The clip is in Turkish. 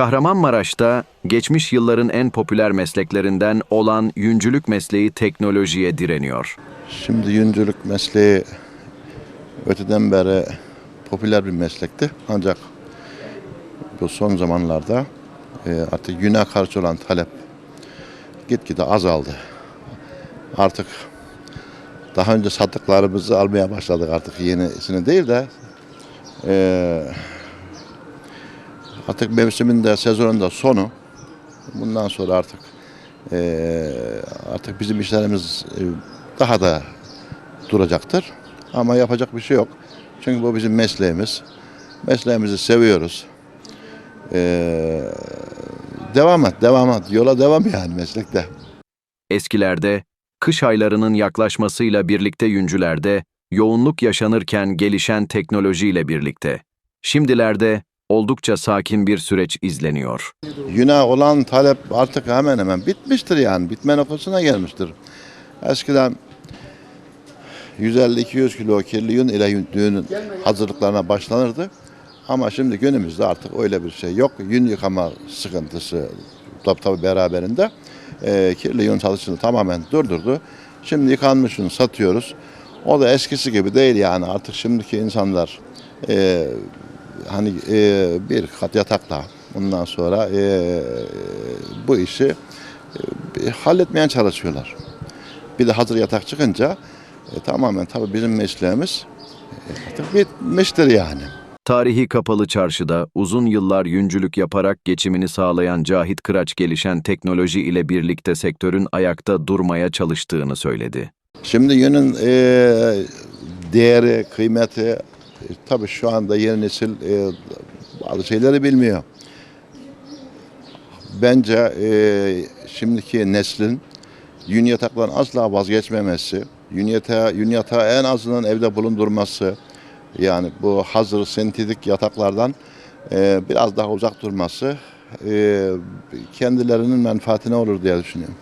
Kahramanmaraş'ta geçmiş yılların en popüler mesleklerinden olan yüncülük mesleği teknolojiye direniyor. Şimdi yüncülük mesleği öteden beri popüler bir meslekti. Ancak bu son zamanlarda e, artık yüne karşı olan talep gitgide azaldı. Artık daha önce sattıklarımızı almaya başladık artık yenisini değil de e, artık mevsimin de sezonun da sonu. Bundan sonra artık e, artık bizim işlerimiz e, daha da duracaktır. Ama yapacak bir şey yok. Çünkü bu bizim mesleğimiz. Mesleğimizi seviyoruz. Ee, devam et, devam et. Yola devam yani meslekte. Eskilerde kış aylarının yaklaşmasıyla birlikte yüncülerde yoğunluk yaşanırken gelişen teknolojiyle birlikte. Şimdilerde oldukça sakin bir süreç izleniyor. Yüne olan talep artık hemen hemen bitmiştir yani. Bitme noktasına gelmiştir. Eskiden 150-200 kilo kirli yün ile yün- düğün hazırlıklarına başlanırdı. Ama şimdi günümüzde artık öyle bir şey yok. Yün yıkama sıkıntısı tabi tabi beraberinde e, kirli yün çalışını tamamen durdurdu. Şimdi yıkanmış yün satıyoruz. O da eskisi gibi değil yani artık şimdiki insanlar e, hani e, bir kat yatakla bundan sonra e, bu işi e, halletmeye çalışıyorlar. Bir de hazır yatak çıkınca e, tamamen tabii bizim mesleğimiz e, artık bitmiştir yani. Tarihi kapalı çarşıda uzun yıllar yüncülük yaparak geçimini sağlayan Cahit Kıraç gelişen teknoloji ile birlikte sektörün ayakta durmaya çalıştığını söyledi. Şimdi yünün e, değeri, kıymeti e, tabii şu anda yeni nesil e, bazı şeyleri bilmiyor. Bence e, şimdiki neslin yün yataklardan asla vazgeçmemesi, yün yatağı, yün yatağı en azından evde bulundurması, yani bu hazır sentetik yataklardan e, biraz daha uzak durması e, kendilerinin menfaatine olur diye düşünüyorum.